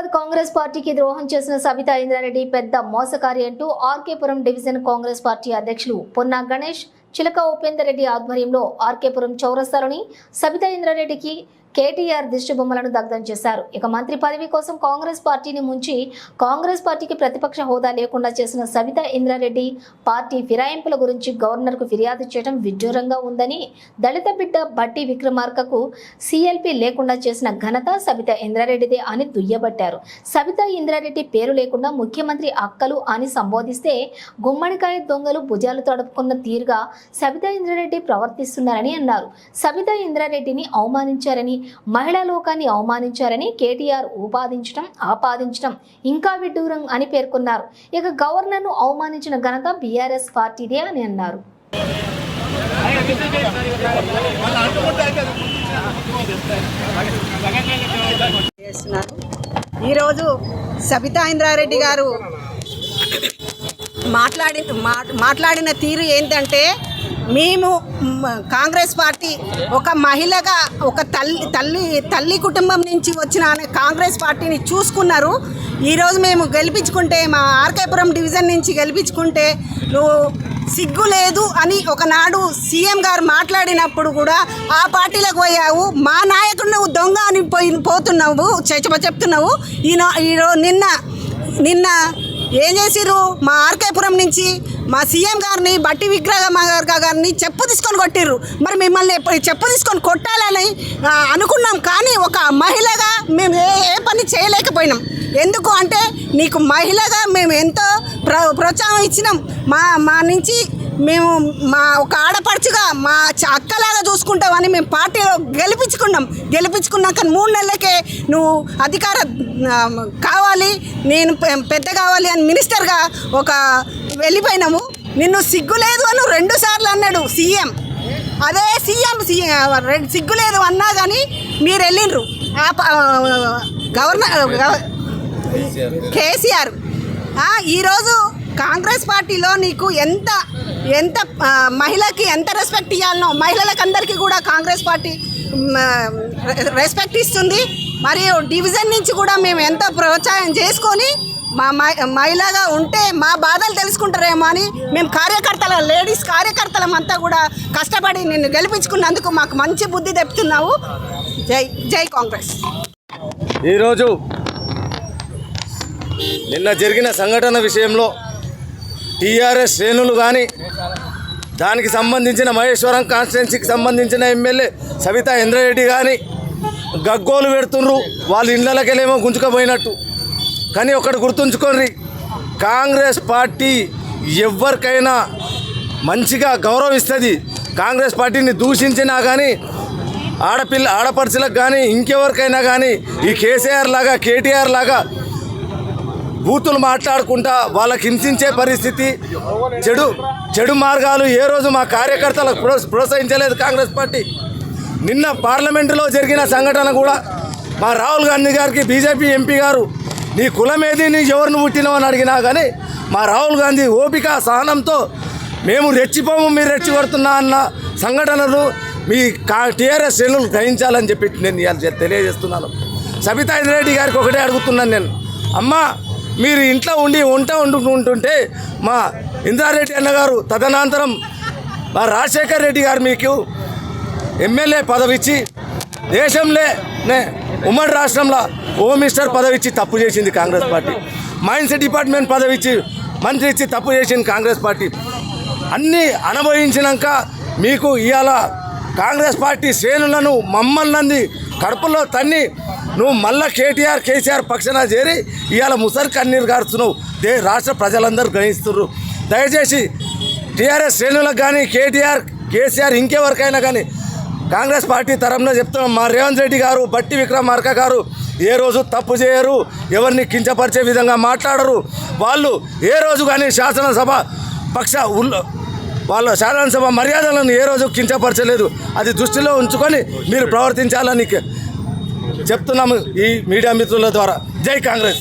హైదరాబాద్ కాంగ్రెస్ పార్టీకి ద్రోహం చేసిన సబితా ఇంద్రారెడ్డి పెద్ద మోసకారి అంటూ ఆర్కేపురం డివిజన్ కాంగ్రెస్ పార్టీ అధ్యక్షులు పొన్నా గణేష్ చిలక ఉపేందర్ రెడ్డి ఆధ్వర్యంలో ఆర్కేపురం చౌరస్తాలోని సబితా ఇంద్రారెడ్డికి కేటీఆర్ దిష్టి బొమ్మలను దగ్ధం చేశారు. ఇక మంత్రి పదవి కోసం కాంగ్రెస్ పార్టీని ముంచి కాంగ్రెస్ పార్టీకి ప్రతిపక్ష హోదా లేకుండా చేసిన సబితా ఇంద్రారెడ్డి పార్టీ ఫిరాయింపుల గురించి గవర్నర్కు ఫిర్యాదు చేయడం విడ్డూరంగా ఉందని దళిత బిడ్డ బట్టి విక్రమార్కకు సీఎల్పీ లేకుండా చేసిన ఘనత సబితా ఇంద్రారెడ్డిదే అని దుయ్యబట్టారు. సబితా ఇంద్రారెడ్డి పేరు లేకుండా ముఖ్యమంత్రి అక్కలు అని సంబోధిస్తే గుమ్మడికాయ దొంగలు భుజాలు తడుపుకున్న తీరుగా సబితా ఇంద్రారెడ్డి ప్రవర్తిస్తున్నారని అన్నారు. సబితా ఇంద్రారెడ్డిని అవమానించారని మహిళా లోకాన్ని అవమానించారని కేటీఆర్ ఉపాదించడం ఆపాదించడం ఇంకా విడ్డూరం అని పేర్కొన్నారు. ఇక గవర్నర్ను అవమానించిన ఘనత బీఆర్ఎస్ పార్టీదే అని అన్నారు. ఈరోజు సబితా ఇంద్రారెడ్డి గారు మాట్లాడి మాట్లాడిన తీరు ఏంటంటే మేము కాంగ్రెస్ పార్టీ ఒక మహిళగా ఒక తల్లి తల్లి తల్లి కుటుంబం నుంచి వచ్చిన ఆమె కాంగ్రెస్ పార్టీని చూసుకున్నారు. ఈరోజు మేము గెలిపించుకుంటే మా ఆర్కేపురం డివిజన్ నుంచి గెలిపించుకుంటే నువ్వు సిగ్గు లేదు అని ఒకనాడు సీఎం గారు మాట్లాడినప్పుడు కూడా ఆ పార్టీలకు పోయావు మా నాయకుడు నువ్వు దొంగ అని పోయి పోతున్నావు చె- చెప్తున్నావు. ఈయన ఈరో నిన్న నిన్న ఏం చేసిర్రు? మా ఆర్కేపురం నుంచి మా సీఎం గారిని బట్టి విగ్రహ గారిని చెప్పు తీసుకొని కొట్టిర్రు. మరి మిమ్మల్ని ఎప్పుడు చెప్పు తీసుకొని కొట్టాలని అనుకున్నాం కానీ ఒక మహిళగా మేము ఏ ఏ పని చేయలేకపోయినాం. ఎందుకు అంటే నీకు మహిళగా మేము ఎంతో ప్ర ప్రోత్సాహం ఇచ్చినాం. మా మా నుంచి మేము మా ఒక ఆడపడుచుగా మా అక్కలాగా చూసుకుంటామని మేము పార్టీలో గెలిపించుకున్నాం. గెలిపించుకున్నాక మూడు నెలలకే నువ్వు అధికార కావాలి నేను పెద్ద కావాలి అని మినిస్టర్గా ఒక వెళ్ళిపోయినాము. నిన్ను సిగ్గు లేదు అని రెండు సార్లు అన్నాడు సీఎం. అదే సీఎం సీఎం రె- సిగ్గు లేదు అన్నా కానీ మీరు వెళ్ళిండ్రు. ఆ ప- గవర్నర్ గవ- కేసీఆర్. ఈరోజు కాంగ్రెస్ పార్టీలో నీకు ఎంత ఎంత మహిళకి ఎంత రెస్పెక్ట్ ఇవ్వాలనో మహిళలకు అందరికీ కూడా కాంగ్రెస్ పార్టీ రెస్పెక్ట్ ఇస్తుంది. మరియు డివిజన్ నుంచి కూడా మేము ఎంతో ప్రోత్సాహం చేసుకొని మా మహిళగా ఉంటే మా బాధలు తెలుసుకుంటారేమో అని మేము కార్యకర్తల లేడీస్ కార్యకర్తలం అంతా కూడా కష్టపడి నిన్ను గెలిపించుకున్నందుకు మాకు మంచి బుద్ధి తెప్పుతున్నావు జై జై కాంగ్రెస్. ఈరోజు నిన్న జరిగిన సంఘటన విషయంలో టీఆర్ఎస్ శ్రేణులు కానీ దానికి సంబంధించిన మహేశ్వరం కాన్స్టిట్యున్సీకి సంబంధించిన ఎమ్మెల్యే సవితా ఇంద్రారెడ్డి కానీ గగ్గోలు పెడుతుండ్రు. వాళ్ళ ఇళ్ళకెళ్ళేమో గుంజుకపోయినట్టు. కానీ ఒకటి గుర్తుంచుకోండి కాంగ్రెస్ పార్టీ ఎవరికైనా మంచిగా గౌరవిస్తుంది. కాంగ్రెస్ పార్టీని దూషించినా కానీ ఆడపిల్ల ఆడపడుచులకు కానీ ఇంకెవరికైనా కానీ ఈ కేసీఆర్ లాగా కేటీఆర్ లాగా బూతులు మాట్లాడుకుంటా వాళ్ళకి హింసించే పరిస్థితి. చెడు చెడు మార్గాలు ఏ రోజు మా కార్యకర్తలకు ప్రో ప్రోత్సహించలేదు కాంగ్రెస్ పార్టీ. నిన్న పార్లమెంటులో జరిగిన సంఘటన కూడా మా రాహుల్ గాంధీ గారికి బీజేపీ ఎంపీ గారు నీ కులమేది నీ ఎవరిని పుట్టినావు అని అడిగినా కానీ మా రాహుల్ గాంధీ ఓపిక సహనంతో మేము రెచ్చిపోము మీరు రెచ్చిపడుతున్నా అన్న సంఘటనలు మీ కా టీఆర్ఎస్ శ్రేణులు గ్రహించాలని చెప్పి నేను ఇవాళ తెలియజేస్తున్నాను. సబితా ఇంద్రెడ్డి గారికి ఒకటే అడుగుతున్నాను నేను. అమ్మా మీరు ఇంట్లో ఉండి వంట వండుకుంటుంటే మా ఇందారెడ్డి అన్నగారు తదనంతరం మా రాజశేఖర్ రెడ్డి గారు మీకు ఎమ్మెల్యే పదవి ఇచ్చి దేశంలోనే ఉమ్మడి రాష్ట్రంలో హోమ్ మినిస్టర్ పదవి ఇచ్చి తప్పు చేసింది కాంగ్రెస్ పార్టీ. మైన్స్ డిపార్ట్మెంట్ పదవి ఇచ్చి మంత్రి ఇచ్చి తప్పు చేసింది కాంగ్రెస్ పార్టీ. అన్నీ అనుభవించినాక మీకు ఇవాళ కాంగ్రెస్ పార్టీ శ్రేణులను మమ్మల్ని కడుపులో తన్ని నువ్వు మళ్ళా కేటీఆర్ కేసీఆర్ పక్షాన చేరి ఇవాళ ముసరి కన్నీరు గారుతున్నావు దే రాష్ట్ర ప్రజలందరూ గ్రహిస్తున్నారు దయచేసి టీఆర్ఎస్ శ్రేణులకు కానీ కేటీఆర్ కేసీఆర్ ఇంకెవరికైనా కానీ కాంగ్రెస్ పార్టీ తరంలో చెప్తున్నాం. మా రేవంత్ రెడ్డి గారు బట్టి విక్రమార్క గారు ఏ రోజు తప్పు చేయరు ఎవరిని కించపరిచే విధంగా మాట్లాడరు. వాళ్ళు ఏ రోజు కానీ శాసనసభ పక్ష వాళ్ళ శాసనసభ మర్యాదలను ఏ రోజు కించపరచలేదు. అది దృష్టిలో ఉంచుకొని మీరు ప్రవర్తించాలని చెప్తున్నాము ఈ మీడియా మిత్రుల ద్వారా. జై కాంగ్రెస్.